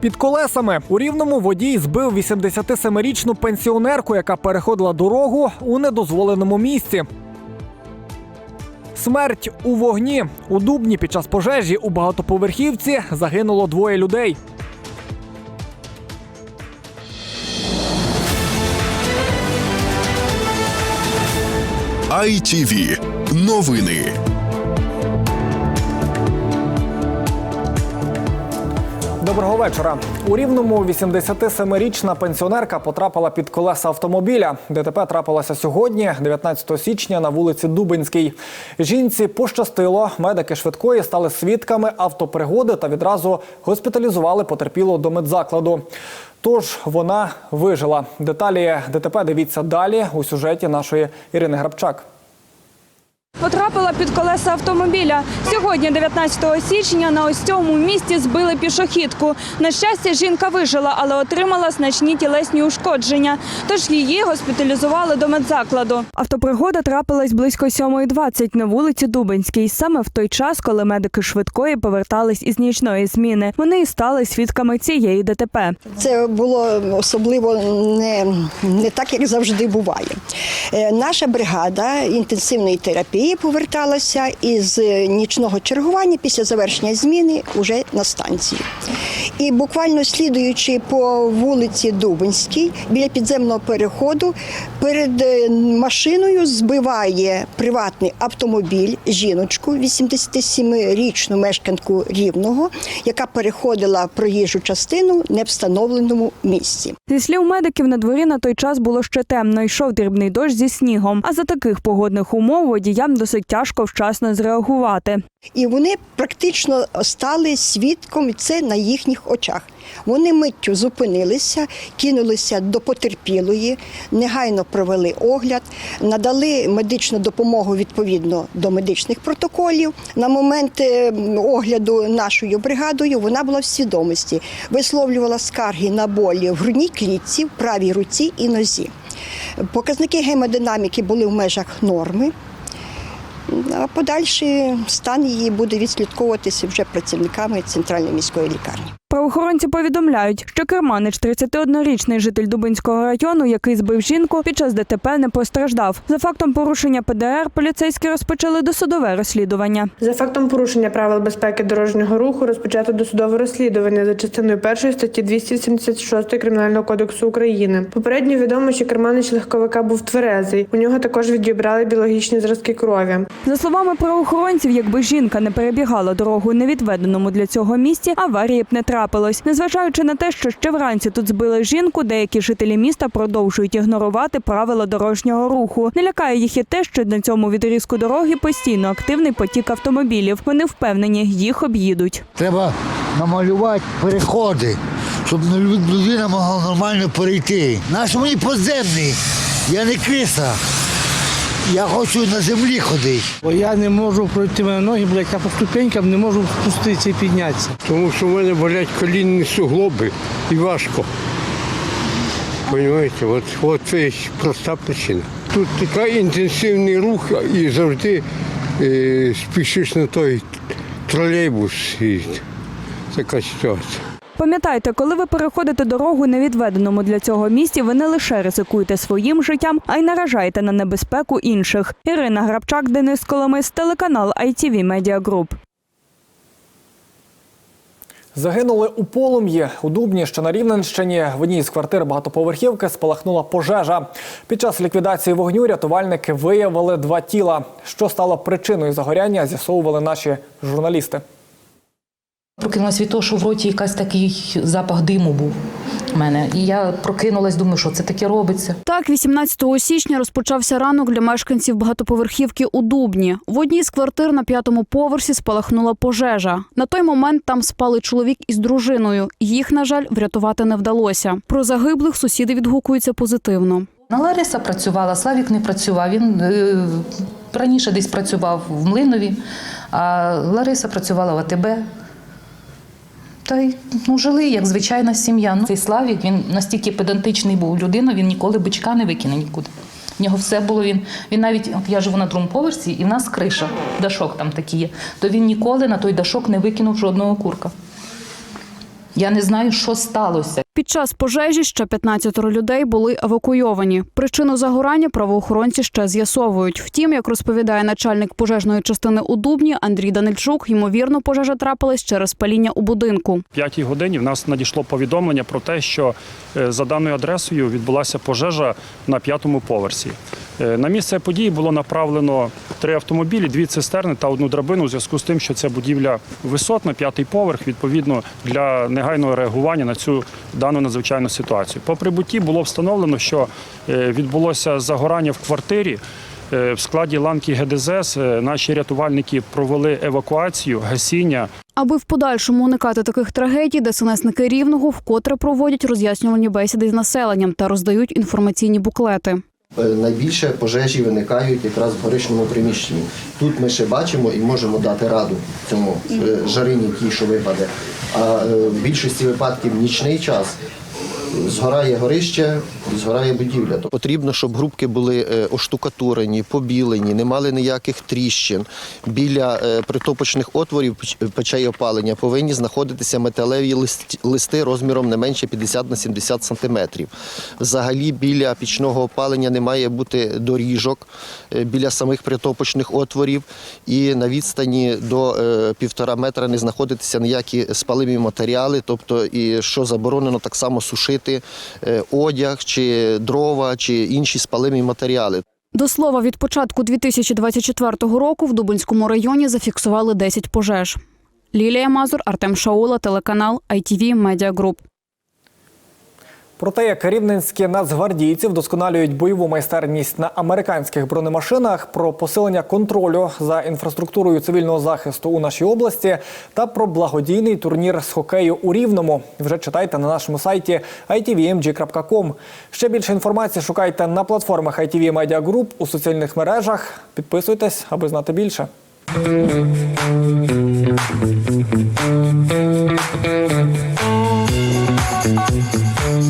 Під колесами у рівному водій збив 87-річну пенсіонерку, яка переходила дорогу у недозволеному місці. Смерть у вогні у Дубні під час пожежі у багатоповерхівці загинуло двоє людей. ITV. Новини. Доброго вечора. У рівному 87-річна пенсіонерка потрапила під колеса автомобіля. ДТП трапилося сьогодні, 19 січня, на вулиці Дубинській. Жінці пощастило. Медики швидкої стали свідками автопригоди та відразу госпіталізували потерпілу до медзакладу. Тож вона вижила. Деталі ДТП дивіться далі у сюжеті нашої Ірини Грабчак. Потрапила під колеса автомобіля. Сьогодні, 19 січня, на ось цьому місці збили пішохідку. На щастя, жінка вижила, але отримала значні тілесні ушкодження. Тож її госпіталізували до медзакладу. Автопригода трапилась близько 7.20 на вулиці Дубинській. Саме в той час, коли медики швидкої повертались із нічної зміни. Вони і стали свідками цієї ДТП. Це було особливо не, не так, як завжди буває. Е, Наша бригада інтенсивної терапії поверталася із нічного чергування після завершення зміни уже на станції. І буквально слідуючи по вулиці Дубинській, біля підземного переходу, перед е, машиною збиває приватний автомобіль жіночку, 87-річну мешканку Рівного, яка переходила проїжджу частину в невстановленому місці. Зі слів медиків, на дворі на той час було ще темно, йшов дрібний дощ зі снігом. А за таких погодних умов водіям досить тяжко вчасно зреагувати. І вони практично стали свідком це на їхніх очах. Вони миттю зупинилися, кинулися до потерпілої, негайно провели огляд, надали медичну допомогу відповідно до медичних протоколів. На момент е, огляду нашою бригадою вона була в свідомості, висловлювала скарги на болі в грудній клітці, в правій руці і нозі. Показники гемодинаміки були в межах норми. А подальший стан її буде відслідковуватися вже працівниками центральної міської лікарні. Правоохоронці повідомляють, що керманич 31-річний житель Дубинського району, який збив жінку, під час ДТП не постраждав. За фактом порушення ПДР поліцейські розпочали досудове розслідування. За фактом порушення правил безпеки дорожнього руху розпочато досудове розслідування за частиною першої статті 276 Кримінального кодексу України. Попередньо відомо, що керманич легковика був тверезий. У нього також відібрали біологічні зразки крові. За словами правоохоронців, якби жінка не перебігала дорогу у невідведеному для цього місці, аварії б не трапилось. Незважаючи на те, що ще вранці тут збили жінку, деякі жителі міста продовжують ігнорувати правила дорожнього руху. Не лякає їх і те, що на цьому відрізку дороги постійно активний потік автомобілів. Вони впевнені, їх об'їдуть. Треба намалювати переходи, щоб лю- людина могла нормально перейти. Наш мені подземний, я не криса. Я хочу на землі ходити. Бо я не можу пройти мене ноги, блядь, я по ступенькам не можу спуститися і піднятися. Тому що в мене болять колінні суглоби і важко. Понимаєте, от, от це проста причина. Тут такий інтенсивний рух і завжди е, спішиш на той тролейбус. І така ситуація. Пам'ятайте, коли ви переходите дорогу невідведеному для цього місці, ви не лише ризикуєте своїм життям, а й наражаєте на небезпеку інших. Ірина Грабчак, Денис Коломис, телеканал ITV Media Group. Загинули у полум'ї у Дубні, що на Рівненщині. В одній з квартир багатоповерхівки спалахнула пожежа. Під час ліквідації вогню рятувальники виявили два тіла. Що стало причиною загоряння, з'ясовували наші журналісти. Прокинулась від того, що в роті якийсь такий запах диму був мене. І я прокинулась, думаю, що це таке робиться. Так, 18 січня розпочався ранок для мешканців багатоповерхівки у Дубні. В одній з квартир на п'ятому поверсі спалахнула пожежа. На той момент там спали чоловік із дружиною. Їх, на жаль, врятувати не вдалося. Про загиблих сусіди відгукуються позитивно. На Лариса працювала, Славік не працював. Він е, раніше десь працював в Млинові, а Лариса працювала в АТБ. Та й ну, жили як звичайна сім'я. Ну, цей Славік він настільки педантичний був людина, він ніколи бичка не викине нікуди. В нього все було він. Він навіть, от я живу на другому поверсі, і в нас криша, дашок там такий є. То він ніколи на той дашок не викинув жодного курка. Я не знаю, що сталося. Під час пожежі ще 15 людей були евакуйовані. Причину загорання правоохоронці ще з'ясовують. Втім, як розповідає начальник пожежної частини у Дубні Андрій Данильчук, ймовірно, пожежа трапилась через паління у будинку. п'ятій годині в нас надійшло повідомлення про те, що е, за даною адресою відбулася пожежа на п'ятому поверсі. Е, На місце події було направлено три автомобілі, дві цистерни та одну драбину у зв'язку з тим, що ця будівля висотна, п'ятий поверх, відповідно для негайного реагування на цю дану надзвичайну ситуацію. По прибутті було встановлено, що е, відбулося загорання в квартирі. Е, В складі ланки ГДЗС е, наші рятувальники провели евакуацію, гасіння Аби в подальшому уникати таких трагедій, ДСНСники рівного вкотре проводять роз'яснювальні бесіди з населенням та роздають інформаційні буклети. Е, Найбільше пожежі виникають якраз в горичному приміщенні. Тут ми ще бачимо і можемо дати раду цьому е, жарині тій, що випаде. А е, в більшості випадків нічний час згорає горище, згорає будівля. Потрібно, щоб грубки були е, оштукатурені, побілені, не мали ніяких тріщин. Біля е, притопочних отворів печей опалення повинні знаходитися металеві листи розміром не менше 50 на 70 сантиметрів. Взагалі біля пічного опалення не має бути доріжок е, біля самих притопочних отворів і на відстані до півтора метра не знаходитися ніякі спаливі матеріали, тобто і що заборонено так само сушити е, одяг чи дрова чи інші спалимі матеріали. До слова, від початку 2024 року в Дубинському районі зафіксували 10 пожеж. Лілія Мазур, Артем Шаула, телеканал ITV Media Group. Про те, як рівненські нацгвардійці вдосконалюють бойову майстерність на американських бронемашинах, про посилення контролю за інфраструктурою цивільного захисту у нашій області та про благодійний турнір з хокею у Рівному. Вже читайте на нашому сайті itvmg.com. Ще більше інформації шукайте на платформах ITV Media Group у соціальних мережах. Підписуйтесь, аби знати більше. З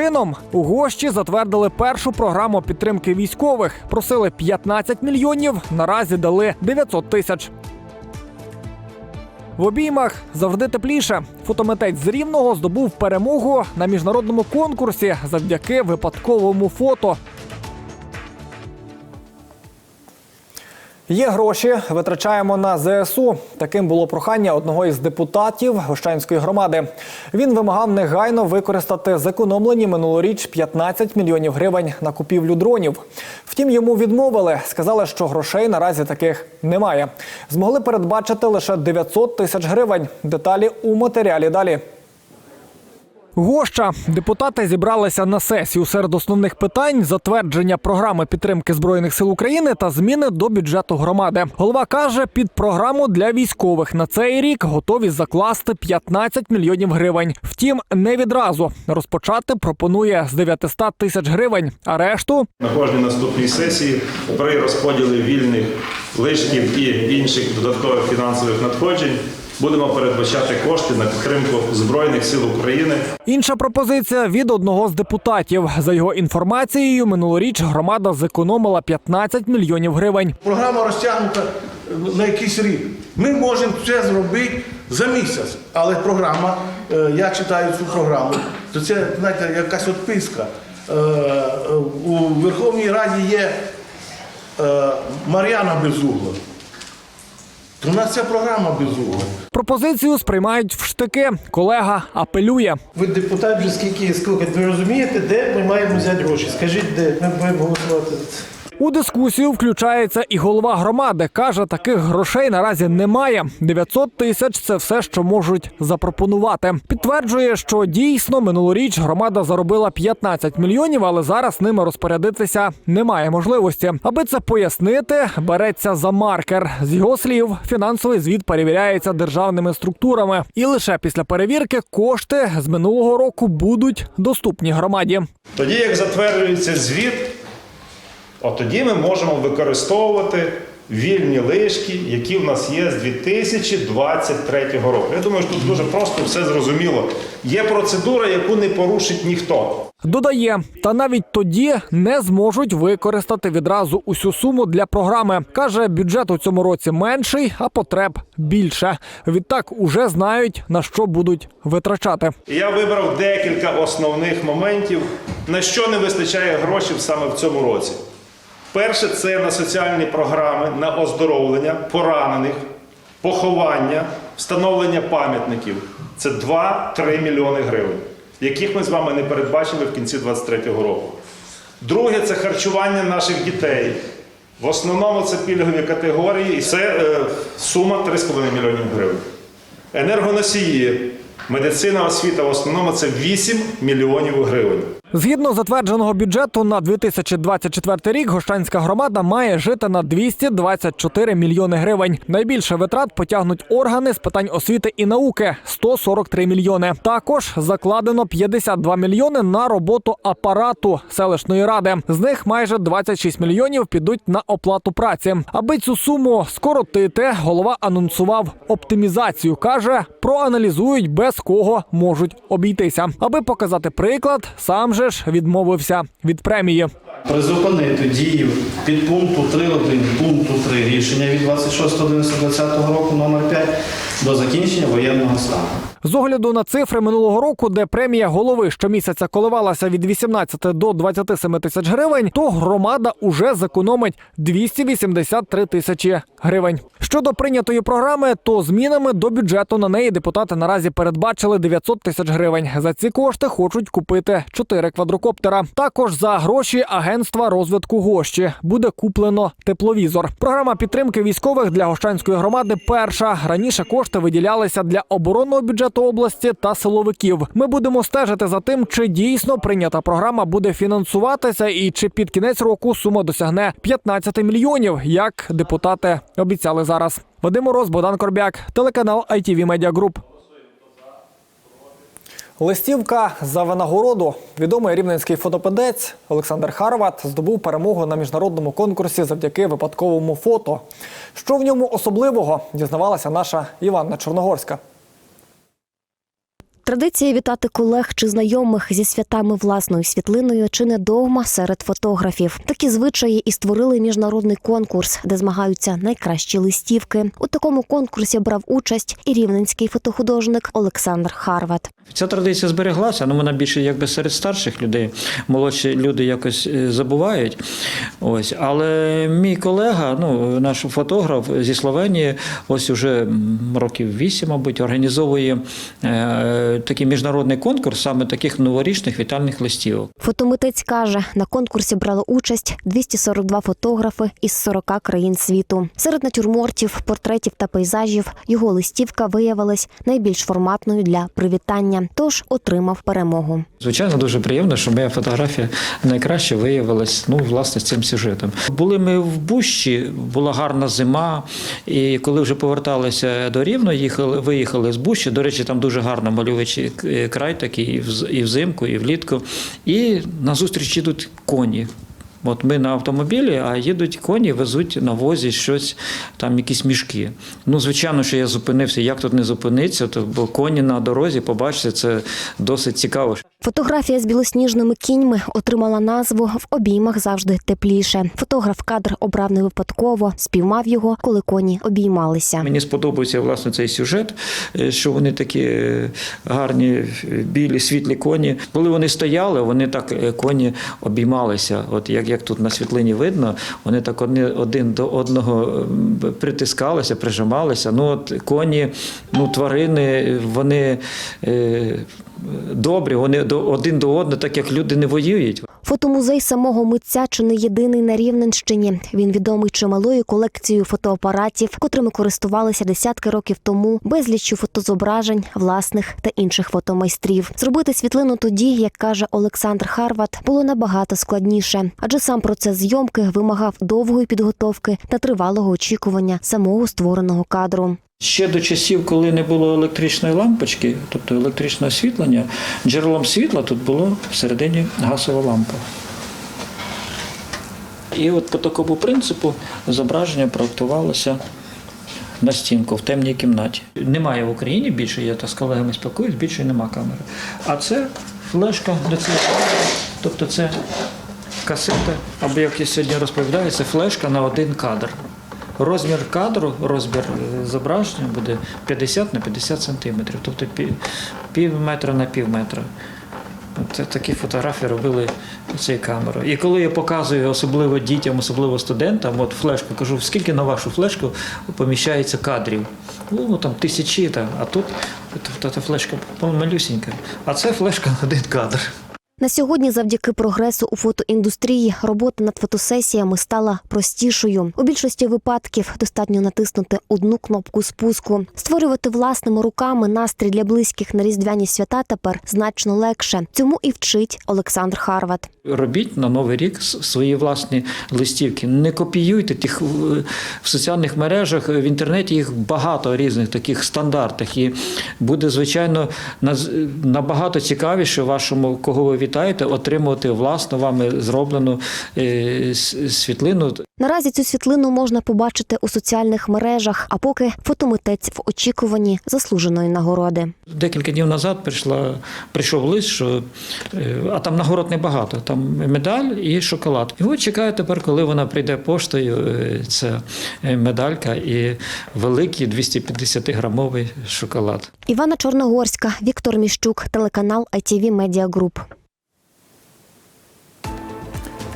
почином у гощі затвердили першу програму підтримки військових. Просили 15 мільйонів. Наразі дали 900 тисяч. В обіймах завжди тепліше. Фотометець з рівного здобув перемогу на міжнародному конкурсі завдяки випадковому фото. Є гроші, витрачаємо на ЗСУ. Таким було прохання одного із депутатів Гощанської громади. Він вимагав негайно використати зекономлені минулоріч 15 мільйонів гривень на купівлю дронів. Втім, йому відмовили. Сказали, що грошей наразі таких немає. Змогли передбачити лише 900 тисяч гривень. Деталі у матеріалі далі. Гоща депутати зібралися на сесію серед основних питань затвердження програми підтримки збройних сил України та зміни до бюджету громади. Голова каже, під програму для військових на цей рік готові закласти 15 мільйонів гривень. Втім, не відразу розпочати пропонує з 900 тисяч гривень, а решту На кожній наступній сесії при розподілі вільних лишків і інших додаткових фінансових надходжень будемо передбачати кошти на підтримку Збройних сил України. інша пропозиція від одного з депутатів. За його інформацією, минулоріч громада зекономила 15 мільйонів гривень. Програма розтягнута на якийсь рік. Ми можемо це зробити за місяць, але програма, е, я читаю цю програму, то це знаєте, якась отписка. Е, е, У Верховній Раді є Мар'яна Безугла. То у нас ця програма безугла. Пропозицію сприймають в штики. Колега апелює. Ви депутат вже скільки скликать, ви розумієте, де ми маємо взяти гроші? Скажіть, де ми будемо голосувати. У дискусію включається і голова громади. каже, таких грошей наразі немає. 900 тисяч це все, що можуть запропонувати. Підтверджує, що дійсно минулоріч громада заробила 15 мільйонів, але зараз ними розпорядитися немає можливості. Аби це пояснити, береться за маркер. З його слів, фінансовий звіт перевіряється державними структурами, і лише після перевірки кошти з минулого року будуть доступні громаді. Тоді, як затверджується звіт, от тоді ми можемо використовувати вільні лишки, які в нас є з 2023 року. Я думаю, що тут дуже просто все зрозуміло. Є процедура, яку не порушить ніхто. Додає, та навіть тоді не зможуть використати відразу усю суму для програми. каже, бюджет у цьому році менший, а потреб більше. Відтак уже знають на що будуть витрачати. Я вибрав декілька основних моментів, на що не вистачає грошей саме в цьому році. Перше це на соціальні програми, на оздоровлення поранених, поховання, встановлення пам'ятників. Це 2-3 мільйони гривень, яких ми з вами не передбачили в кінці 2023 року. Друге це харчування наших дітей. В основному це пільгові категорії, і це е, сума 3,5 мільйонів гривень. Енергоносії, медицина, освіта в основному це 8 мільйонів гривень. Згідно затвердженого бюджету на 2024 рік, Гощанська громада має жити на 224 мільйони гривень. Найбільше витрат потягнуть органи з питань освіти і науки 143 мільйони. Також закладено 52 мільйони на роботу апарату селищної ради. З них майже 26 мільйонів підуть на оплату праці. Аби цю суму скоротити, голова анонсував оптимізацію. каже, проаналізують без кого можуть обійтися. Аби показати приклад, сам же ж відмовився від премії. Призупинити дію підпункту 3.1 пункту 3 рішення від 26.11.2020 року номер 5 до закінчення воєнного стану. З огляду на цифри минулого року, де премія голови щомісяця коливалася від 18 до 27 тисяч гривень, то громада уже зекономить 283 тисячі гривень. Щодо прийнятої програми, то змінами до бюджету на неї депутати наразі передбачили 900 тисяч гривень. За ці кошти хочуть купити 4 квадрокоптера. Також за гроші агентства розвитку гощі буде куплено тепловізор. Програма підтримки військових для Гощанської громади перша. Раніше кошти виділялися для оборонного бюджету області та силовиків. Ми будемо стежити за тим, чи дійсно прийнята програма буде фінансуватися, і чи під кінець року сума досягне 15 мільйонів, як депутати обіцяли зараз. Вадим Мороз, Богдан Корбяк, телеканал ITV Media Group. Листівка за винагороду. Відомий рівненський фотопедець Олександр Харват здобув перемогу на міжнародному конкурсі завдяки випадковому фото. Що в ньому особливого, дізнавалася наша Іванна Чорногорська. Традиція вітати колег чи знайомих зі святами власною світлиною чи не догма серед фотографів. Такі звичаї і створили міжнародний конкурс, де змагаються найкращі листівки. У такому конкурсі брав участь і рівненський фотохудожник Олександр Харват. Ця традиція збереглася, але вона більше якби серед старших людей. Молодші люди якось е, забувають. Ось. Але мій колега, ну, наш фотограф зі Словенії, ось уже років вісім, мабуть, організовує е, такий міжнародний конкурс саме таких новорічних вітальних листівок. Фотомитець каже, на конкурсі брали участь 242 фотографи із 40 країн світу. Серед натюрмортів, портретів та пейзажів його листівка виявилась найбільш форматною для привітання, тож отримав перемогу. Звичайно, дуже приємно, що моя фотографія найкраще виявилась ну, власне, з цим сюжетом. Були ми в Бущі, була гарна зима, і коли вже поверталися до Рівно, їхали, виїхали з Бущі. До речі, там дуже гарно мальовичий е, край такий і взимку, і влітку. І назустріч йдуть коні. От ми на автомобілі, а їдуть коні, везуть на возі щось, там якісь мішки. Ну, звичайно, що я зупинився. Як тут не зупинитися? Бо коні на дорозі, побачите, це досить цікаво. Фотографія з білосніжними кіньми отримала назву в обіймах завжди тепліше. Фотограф кадр обрав не випадково, спіймав його, коли коні обіймалися. Мені сподобався власне цей сюжет, е, що вони такі е, гарні, е, білі, світлі коні. Коли вони стояли, вони так коні обіймалися. От як, як тут на світлині видно, вони так одні, один до одного притискалися, прижималися. Ну от коні, ну тварини, вони добрі, вони один до одного, так як люди не воюють. Фотомузей самого митця чи не єдиний на Рівненщині. Він відомий чималою колекцією фотоапаратів, котрими користувалися десятки років тому, безліччю фотозображень, власних та інших фотомайстрів. Зробити світлину тоді, як каже Олександр Харват, було набагато складніше, адже сам процес зйомки вимагав довгої підготовки та тривалого очікування самого створеного кадру. Ще до часів, коли не було електричної лампочки, тобто електричного освітлення, джерелом світла тут було всередині газова лампа. І от по такому принципу зображення проектувалося на стінку в темній кімнаті. Немає в Україні більше, я так з колегами спілкуюсь, більше нема камери. А це флешка до цієї тобто це касета, або як я сьогодні розповідаю, це флешка на один кадр. Розмір кадру, розмір е, зображення буде 50 на 50 сантиметрів, тобто пів, метра на пів метра. Це такі фотографії робили цією камерою. І коли я показую особливо дітям, особливо студентам, от флешку кажу, скільки на вашу флешку поміщається кадрів? Ну там тисячі, а тут та флешка малюсінька. А це флешка на один кадр. На сьогодні, завдяки прогресу у фотоіндустрії, робота над фотосесіями стала простішою. У більшості випадків достатньо натиснути одну кнопку спуску. Створювати власними руками настрій для близьких на різдвяні свята тепер значно легше. Цьому і вчить Олександр Харват. Робіть на новий рік свої власні листівки. Не копіюйте тих е, в соціальних мережах, в інтернеті їх багато різних таких стандартів. І буде, звичайно, набагато цікавіше вашому, кого ви вітаєте, отримувати власну вами зроблену е, світлину. Наразі цю світлину можна побачити у соціальних мережах, а поки фотомитець в очікуванні заслуженої нагороди. Декілька днів назад прийшла, прийшов лист, що е, а там нагород небагато, там медаль і шоколад. І от чекаю тепер, коли вона прийде поштою, е, ця е, медалька і великий 250-грамовий шоколад. Івана Чорногорська, Віктор Міщук, телеканал ITV Media Group.